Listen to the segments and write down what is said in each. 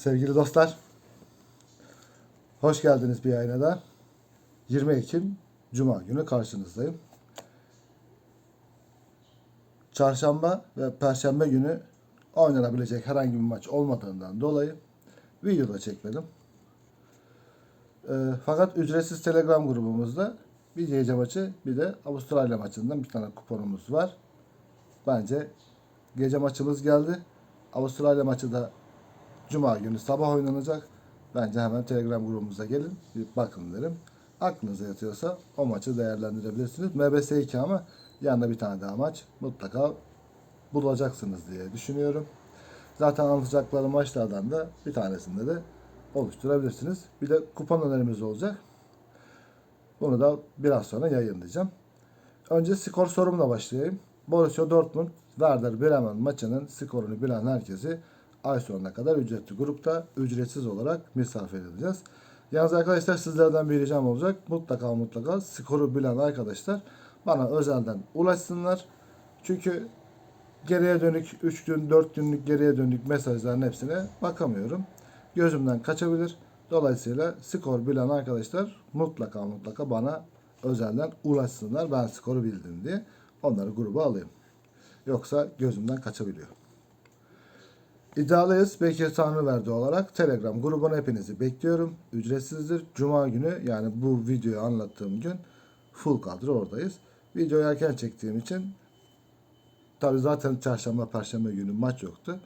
Sevgili dostlar, hoş geldiniz bir yayına da. 20 Ekim Cuma günü karşınızdayım. Çarşamba ve Perşembe günü oynanabilecek herhangi bir maç olmadığından dolayı video da çekmedim. Ee, fakat ücretsiz Telegram grubumuzda bir gece maçı bir de Avustralya maçından bir tane kuponumuz var. Bence gece maçımız geldi. Avustralya maçı da Cuma günü sabah oynanacak. Bence hemen Telegram grubumuza gelin. Bir bakın derim. Aklınıza yatıyorsa o maçı değerlendirebilirsiniz. MBS 2 ama yanında bir tane daha maç mutlaka bulacaksınız diye düşünüyorum. Zaten anlatacakları maçlardan da bir tanesinde de oluşturabilirsiniz. Bir de kupon önerimiz olacak. Bunu da biraz sonra yayınlayacağım. Önce skor sorumla başlayayım. Borussia Dortmund Werder Bremen maçının skorunu bilen herkesi ay sonuna kadar ücretli grupta ücretsiz olarak misafir edeceğiz. Yalnız arkadaşlar sizlerden bir ricam olacak. Mutlaka mutlaka skoru bilen arkadaşlar bana özelden ulaşsınlar. Çünkü geriye dönük 3 gün 4 günlük geriye dönük mesajların hepsine bakamıyorum. Gözümden kaçabilir. Dolayısıyla skor bilen arkadaşlar mutlaka mutlaka bana özelden ulaşsınlar. Ben skoru bildim diye onları gruba alayım. Yoksa gözümden kaçabiliyor. İddialıyız. Bekir Tanrıverdi olarak Telegram grubuna hepinizi bekliyorum. Ücretsizdir. Cuma günü yani bu videoyu anlattığım gün full kadro oradayız. Videoyu erken çektiğim için tabi zaten çarşamba perşembe günü maç yoktu.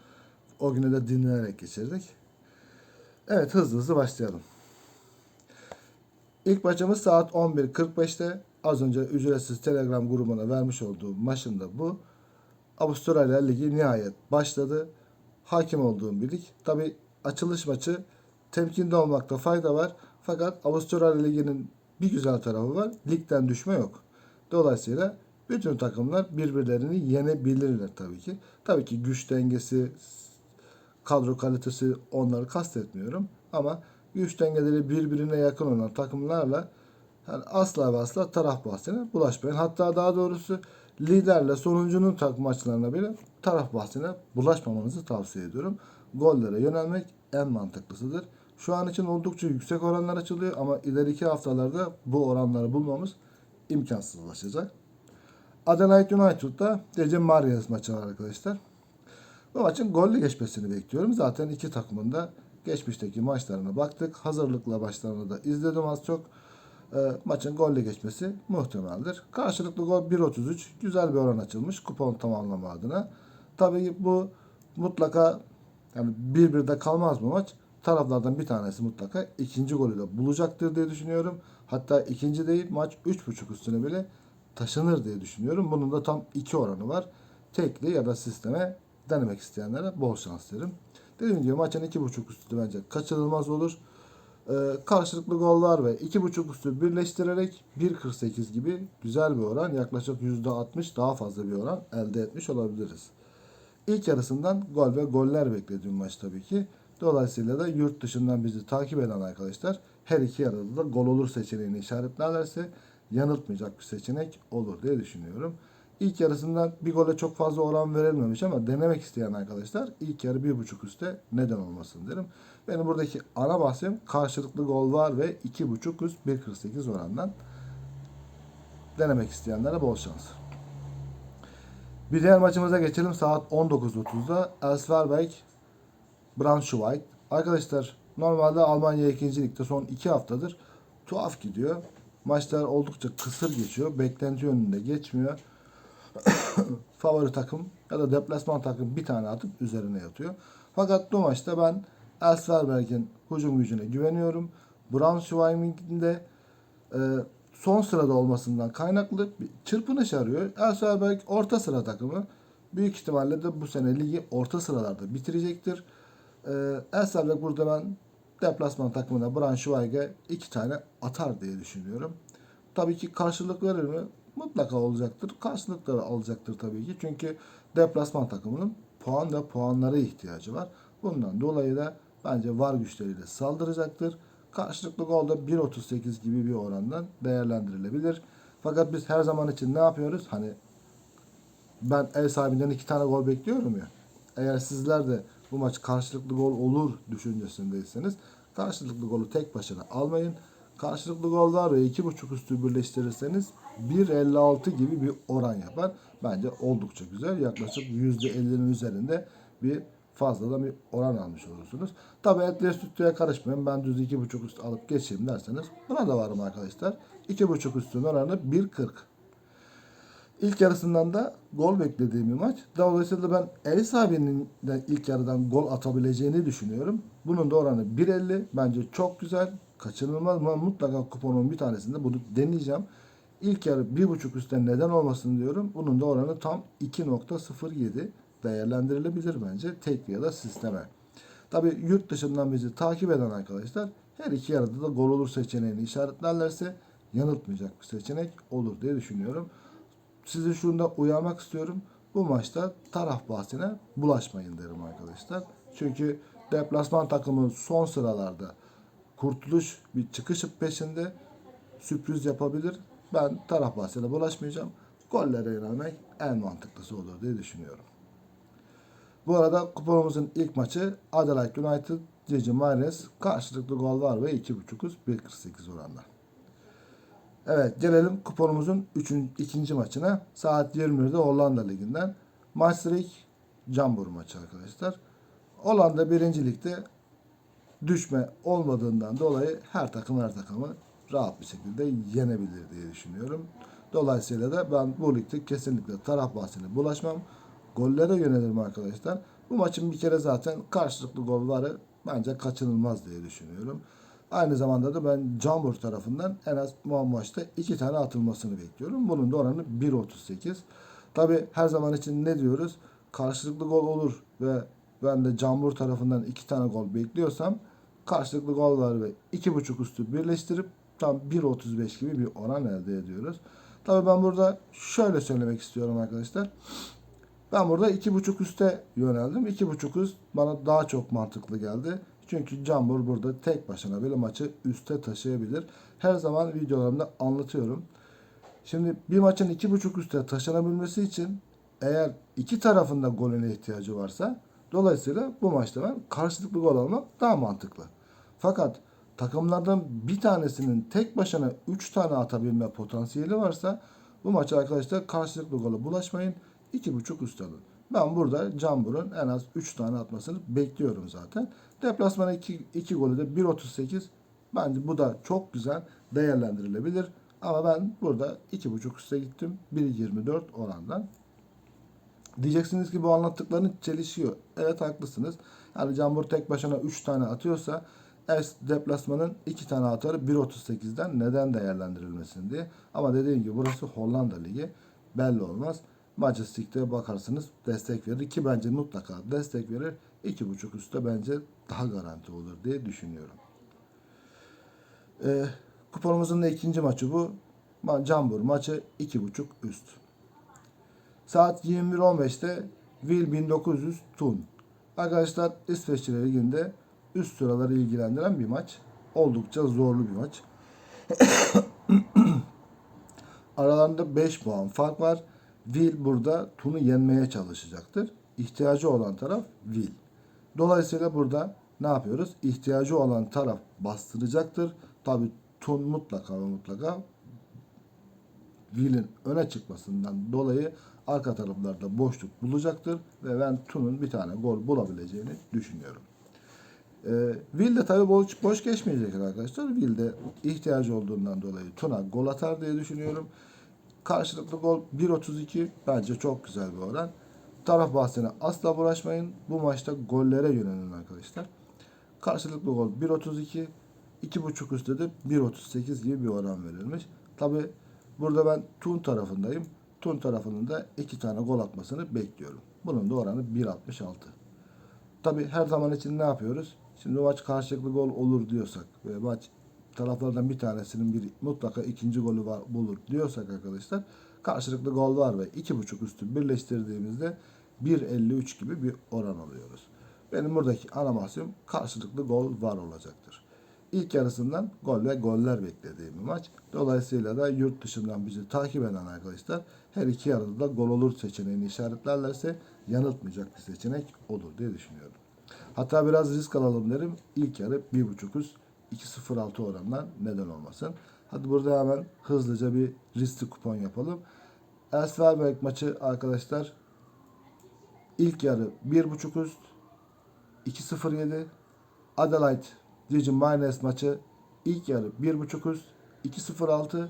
O günü de dinlenerek geçirdik. Evet hızlı hızlı başlayalım. İlk maçımız saat 11.45'te. Az önce ücretsiz Telegram grubuna vermiş olduğum maçın da bu. Avustralya Ligi nihayet başladı. Hakim olduğum bir lig. Tabi açılış maçı temkinde olmakta fayda var. Fakat Avustralya Ligi'nin bir güzel tarafı var. Ligden düşme yok. Dolayısıyla bütün takımlar birbirlerini yenebilirler tabii ki. Tabii ki güç dengesi, kadro kalitesi onları kastetmiyorum. Ama güç dengeleri birbirine yakın olan takımlarla yani asla ve asla taraf bahsine bulaşmayın. Hatta daha doğrusu liderle sonuncunun tak maçlarına bile taraf bahsine bulaşmamanızı tavsiye ediyorum. Gollere yönelmek en mantıklısıdır. Şu an için oldukça yüksek oranlar açılıyor ama ileriki haftalarda bu oranları bulmamız imkansızlaşacak. Adelaide United'da Gece Marias maçı var arkadaşlar. Bu maçın golle geçmesini bekliyorum. Zaten iki takımın da geçmişteki maçlarına baktık. Hazırlıkla maçlarını da izledim az çok. E, maçın golle geçmesi muhtemeldir. Karşılıklı gol 1.33. Güzel bir oran açılmış kupon tamamlama adına. Tabii bu mutlaka yani bir bir de kalmaz bu maç. Taraflardan bir tanesi mutlaka ikinci golü de bulacaktır diye düşünüyorum. Hatta ikinci değil maç 3.5 üstüne bile taşınır diye düşünüyorum. Bunun da tam iki oranı var. Tekli ya da sisteme denemek isteyenlere bol şans derim. Dediğim gibi maçın 2.5 üstü bence kaçırılmaz olur. Ee, karşılıklı gollar ve 2.5 üstü birleştirerek 1.48 gibi güzel bir oran yaklaşık %60 daha fazla bir oran elde etmiş olabiliriz. İlk yarısından gol ve goller beklediğim maç tabii ki. Dolayısıyla da yurt dışından bizi takip eden arkadaşlar her iki yarıda da gol olur seçeneğini işaretlerlerse yanıltmayacak bir seçenek olur diye düşünüyorum. İlk yarısından bir gole çok fazla oran verilmemiş ama denemek isteyen arkadaşlar ilk yarı bir buçuk üstte neden olmasın derim. Benim buradaki ana bahsim karşılıklı gol var ve iki buçuk üst 1.48 orandan denemek isteyenlere bol şans. Bir diğer maçımıza geçelim. Saat 19.30'da Elsverberg Braunschweig. Arkadaşlar normalde Almanya 2. Lig'de son 2 haftadır tuhaf gidiyor. Maçlar oldukça kısır geçiyor. Beklenti yönünde geçmiyor. Favori takım ya da deplasman takım bir tane atıp üzerine yatıyor. Fakat bu maçta ben Elsverberg'in hücum gücüne güveniyorum. Braunschweig'in de e, son sırada olmasından kaynaklı bir çırpınış arıyor. Elsverberg orta sıra takımı. Büyük ihtimalle de bu sene ligi orta sıralarda bitirecektir. Ee, Elsverberg burada ben deplasman takımına Braunschweig'e iki tane atar diye düşünüyorum. Tabii ki karşılık verir mi? Mutlaka olacaktır. Karşılık da alacaktır tabii ki. Çünkü deplasman takımının puan ve puanlara ihtiyacı var. Bundan dolayı da bence var güçleriyle saldıracaktır. Karşılıklı golda 1.38 gibi bir orandan değerlendirilebilir. Fakat biz her zaman için ne yapıyoruz? Hani ben ev sahibinden iki tane gol bekliyorum ya. Eğer sizler de bu maç karşılıklı gol olur düşüncesindeyseniz karşılıklı golü tek başına almayın. Karşılıklı gol var ve 2.5 üstü birleştirirseniz 1.56 gibi bir oran yapar. Bence oldukça güzel. Yaklaşık %50'nin üzerinde bir fazladan bir oran almış olursunuz. Tabi etle sütlüye karışmayın. Ben düz 2.5 üstü alıp geçeyim derseniz buna da varım arkadaşlar. 2.5 üstün oranı 1.40. İlk yarısından da gol beklediğim bir maç. Dolayısıyla ben ev sahibinin de ilk yarıdan gol atabileceğini düşünüyorum. Bunun da oranı 1.50. Bence çok güzel. Kaçınılmaz ama mutlaka kuponun bir tanesinde bunu deneyeceğim. İlk yarı 1.5 üstten neden olmasın diyorum. Bunun da oranı tam 2.07 değerlendirilebilir bence tek ya da sisteme. Tabi yurt dışından bizi takip eden arkadaşlar her iki yarıda da gol olur seçeneğini işaretlerlerse yanıltmayacak bir seçenek olur diye düşünüyorum. Sizi şunda uyarmak istiyorum. Bu maçta taraf bahsine bulaşmayın derim arkadaşlar. Çünkü deplasman takımı son sıralarda kurtuluş bir çıkış peşinde sürpriz yapabilir. Ben taraf bahsine bulaşmayacağım. Gollere yönelmek en mantıklısı olur diye düşünüyorum. Bu arada kuponumuzun ilk maçı Adelaide United Cici Maynes karşılıklı gol var ve 2.5'uz 1.48 oranla. Evet gelelim kuponumuzun 3. ikinci maçına. Saat 21'de Hollanda Ligi'nden. Maastricht Cambur maçı arkadaşlar. Hollanda 1. Lig'de düşme olmadığından dolayı her takım her takımı rahat bir şekilde yenebilir diye düşünüyorum. Dolayısıyla da ben bu ligde kesinlikle taraf bahsine bulaşmam. Gollere yönelirim arkadaşlar. Bu maçın bir kere zaten karşılıklı gol varı bence kaçınılmaz diye düşünüyorum. Aynı zamanda da ben Cambur tarafından en az bu maçta iki tane atılmasını bekliyorum. Bunun da oranı 1.38. Tabi her zaman için ne diyoruz? Karşılıklı gol olur ve ben de Cambur tarafından iki tane gol bekliyorsam karşılıklı gol var ve 2.5 üstü birleştirip tam 1.35 gibi bir oran elde ediyoruz. Tabi ben burada şöyle söylemek istiyorum arkadaşlar. Ben burada 2.5 üste yöneldim. 2.5 üst bana daha çok mantıklı geldi. Çünkü Cambur burada tek başına bile maçı üste taşıyabilir. Her zaman videolarımda anlatıyorum. Şimdi bir maçın 2.5 üste taşınabilmesi için eğer iki tarafında golüne ihtiyacı varsa dolayısıyla bu maçta ben karşılıklı gol almak daha mantıklı. Fakat takımlardan bir tanesinin tek başına 3 tane atabilme potansiyeli varsa bu maçı arkadaşlar karşılıklı gola bulaşmayın. 2.5 üst alın. Ben burada Cambur'un en az 3 tane atmasını bekliyorum zaten. Deplasmana 2, 2 golü de 1.38. Bence bu da çok güzel değerlendirilebilir. Ama ben burada 2.5 üste gittim. 1.24 orandan. Diyeceksiniz ki bu anlattıkların çelişiyor. Evet haklısınız. Yani Cambur tek başına 3 tane atıyorsa ev deplasmanın 2 tane atarı 1.38'den neden değerlendirilmesin diye. Ama dediğim gibi burası Hollanda Ligi. Belli olmaz. Majestic'te bakarsınız destek verir ki bence mutlaka destek verir. 2.5 üstte bence daha garanti olur diye düşünüyorum. Ee, kuponumuzun da ikinci maçı bu. Cambur maçı 2.5 üst. Saat 21.15'te Will 1900 Tun. Arkadaşlar İsveçli Ligi'nde üst sıraları ilgilendiren bir maç. Oldukça zorlu bir maç. Aralarında 5 puan fark var. Will burada Tun'u yenmeye çalışacaktır. İhtiyacı olan taraf Will. Dolayısıyla burada ne yapıyoruz? İhtiyacı olan taraf bastıracaktır. Tabi Tun mutlaka ve mutlaka Will'in öne çıkmasından dolayı arka taraflarda boşluk bulacaktır ve ben Tun'un bir tane gol bulabileceğini düşünüyorum. Ee, Will de tabii boş, boş geçmeyecek arkadaşlar. Will de ihtiyacı olduğundan dolayı Tun'a gol atar diye düşünüyorum. Karşılıklı gol 1.32 bence çok güzel bir oran. Taraf bahsine asla bulaşmayın. Bu maçta gollere yönelin arkadaşlar. Karşılıklı gol 1.32 2.5 üstte de 1.38 gibi bir oran verilmiş. Tabi burada ben Tun tarafındayım. Tun tarafının da 2 tane gol atmasını bekliyorum. Bunun da oranı 1.66. Tabi her zaman için ne yapıyoruz? Şimdi maç karşılıklı gol olur diyorsak ve maç taraflardan bir tanesinin bir mutlaka ikinci golü var, bulur diyorsak arkadaşlar karşılıklı gol var ve iki buçuk üstü birleştirdiğimizde 1.53 gibi bir oran alıyoruz. Benim buradaki ana mahsum karşılıklı gol var olacaktır. İlk yarısından gol ve goller beklediğim bir maç. Dolayısıyla da yurt dışından bizi takip eden arkadaşlar her iki yarıda da gol olur seçeneğini işaretlerlerse yanıltmayacak bir seçenek olur diye düşünüyorum. Hatta biraz risk alalım derim. İlk yarı 1.5 üst 2.06 orandan neden olmasın. Hadi burada hemen hızlıca bir riskli kupon yapalım. Elsvelberg maçı arkadaşlar ilk yarı 1.5 üst 2.07 Adelaide Legion Miners maçı ilk yarı 1.5 üst 2.06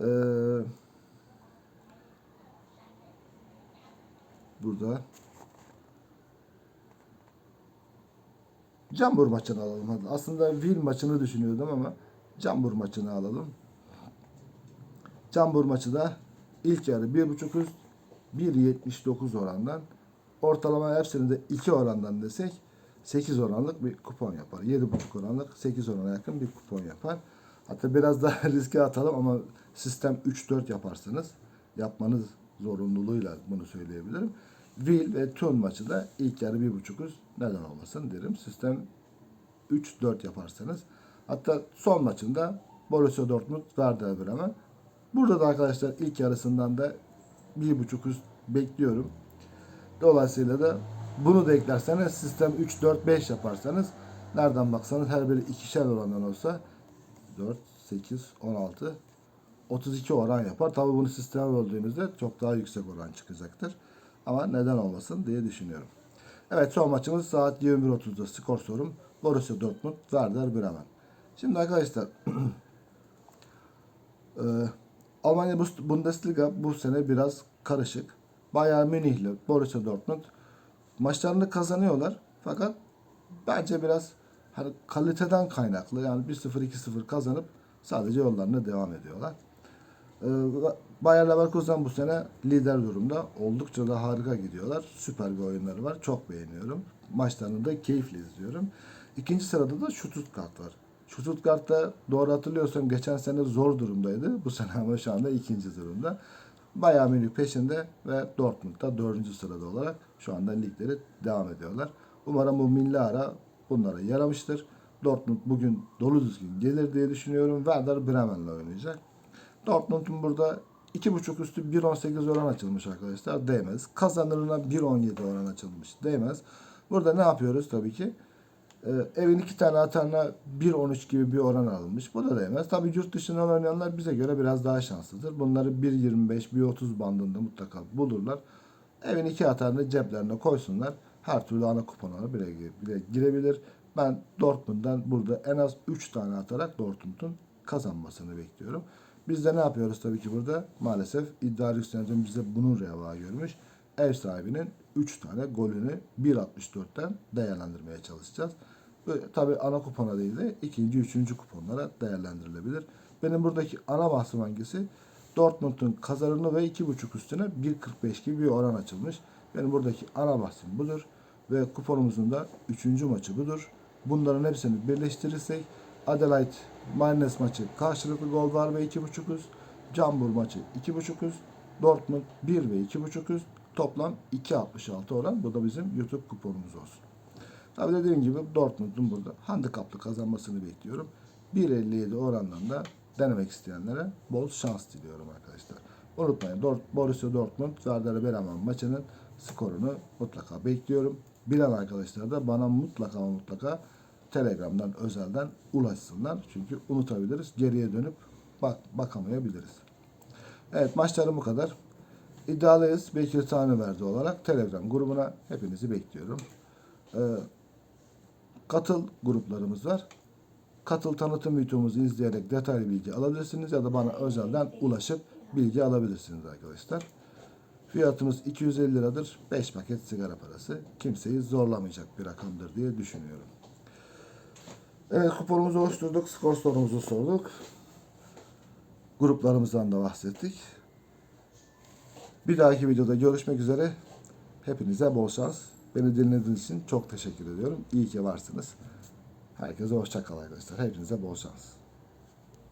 ee, burada Cambur maçını alalım hadi. Aslında Will maçını düşünüyordum ama Cambur maçını alalım. Cambur maçı da ilk yarı 1.5 üst 1.79 orandan ortalama hepsini de 2 orandan desek 8 oranlık bir kupon yapar. 7.5 oranlık 8 orana yakın bir kupon yapar. Hatta biraz daha riske atalım ama sistem 3-4 yaparsanız yapmanız zorunluluğuyla bunu söyleyebilirim. Will ve Tun maçı da ilk yarı 1.5 üst neden olmasın derim. Sistem 3-4 yaparsanız. Hatta son maçında Borussia Dortmund Werder Bremen. Burada da arkadaşlar ilk yarısından da 1.5 üst bekliyorum. Dolayısıyla da bunu da eklerseniz sistem 3, 4, 5 yaparsanız nereden baksanız her biri ikişer orandan olsa 4, 8, 16, 32 oran yapar. Tabi bunu sisteme böldüğünüzde çok daha yüksek oran çıkacaktır. Ama neden olmasın diye düşünüyorum. Evet son maçımız saat 21.30'da skor sorum. Borussia Dortmund, Werder Bremen. Şimdi arkadaşlar e, Almanya Bundesliga bu sene biraz karışık. Bayern Münih ile Borussia Dortmund maçlarını kazanıyorlar. Fakat bence biraz hani kaliteden kaynaklı yani 1-0 2-0 kazanıp sadece yollarına devam ediyorlar. Ee, Bayer Leverkusen bu sene lider durumda. Oldukça da harika gidiyorlar. Süper bir oyunları var. Çok beğeniyorum. Maçlarını da keyifle izliyorum. İkinci sırada da Stuttgart var. Stuttgart'ta doğru hatırlıyorsam geçen sene zor durumdaydı. Bu sene ama şu anda ikinci durumda. Bayern Münih peşinde ve Dortmund'da dördüncü sırada olarak şu anda ligleri devam ediyorlar. Umarım bu milli ara bunlara yaramıştır. Dortmund bugün dolu düzgün gelir diye düşünüyorum. Werder Bremen'le oynayacak. Dortmund'un burada 2.5 üstü 1.18 oran açılmış arkadaşlar. Değmez. Kazanırına 1.17 oran açılmış. Değmez. Burada ne yapıyoruz tabii ki? Ee, evin iki tane atarına 1.13 gibi bir oran alınmış. Bu da değmez. Tabii yurt dışından oynayanlar bize göre biraz daha şanslıdır. Bunları 1.25, 1.30 bandında mutlaka bulurlar. Evin iki atarını ceplerine koysunlar. Her türlü ana kuponlara bile, bile girebilir. Ben Dortmund'dan burada en az 3 tane atarak Dortmund'un kazanmasını bekliyorum. Biz de ne yapıyoruz tabii ki burada? Maalesef iddia yükselticim bize bunun reva görmüş. Ev sahibinin 3 tane golünü 1.64'ten değerlendirmeye çalışacağız. Ve tabii ana kupona değil de ikinci, üçüncü kuponlara değerlendirilebilir. Benim buradaki ana bahsim hangisi? Dortmund'un kazanını ve 2.5 üstüne 1.45 gibi bir oran açılmış. Benim buradaki ana bahsim budur. Ve kuponumuzun da 3. maçı budur. Bunların hepsini birleştirirsek Adelaide Mainz maçı karşılıklı gol var ve 2.5 üst. Cambur maçı 2.5 üst. Dortmund 1 ve 2.5 üst. Toplam 2.66 oran. Bu da bizim YouTube kuponumuz olsun. Tabi dediğim gibi Dortmund'un burada handikaplı kazanmasını bekliyorum. 1.57 orandan da denemek isteyenlere bol şans diliyorum arkadaşlar. Unutmayın Dort, Borussia Dortmund Werder Bremen maçının skorunu mutlaka bekliyorum. Bilen arkadaşlar da bana mutlaka mutlaka Telegram'dan özelden ulaşsınlar. Çünkü unutabiliriz. Geriye dönüp bak bakamayabiliriz. Evet maçlarım bu kadar. İddialıyız. Bekir Tanrıverdi olarak Telegram grubuna hepinizi bekliyorum. Ee, katıl gruplarımız var. Katıl tanıtım videomuzu izleyerek detaylı bilgi alabilirsiniz ya da bana özelden ulaşıp bilgi alabilirsiniz arkadaşlar. Fiyatımız 250 liradır. 5 paket sigara parası. Kimseyi zorlamayacak bir rakamdır diye düşünüyorum. Evet kuponumuzu oluşturduk. Skor sorumuzu sorduk. Gruplarımızdan da bahsettik. Bir dahaki videoda görüşmek üzere. Hepinize bol şans. Beni dinlediğiniz için çok teşekkür ediyorum. İyi ki varsınız. Herkese hoşça kalın arkadaşlar. Hepinize bol şans.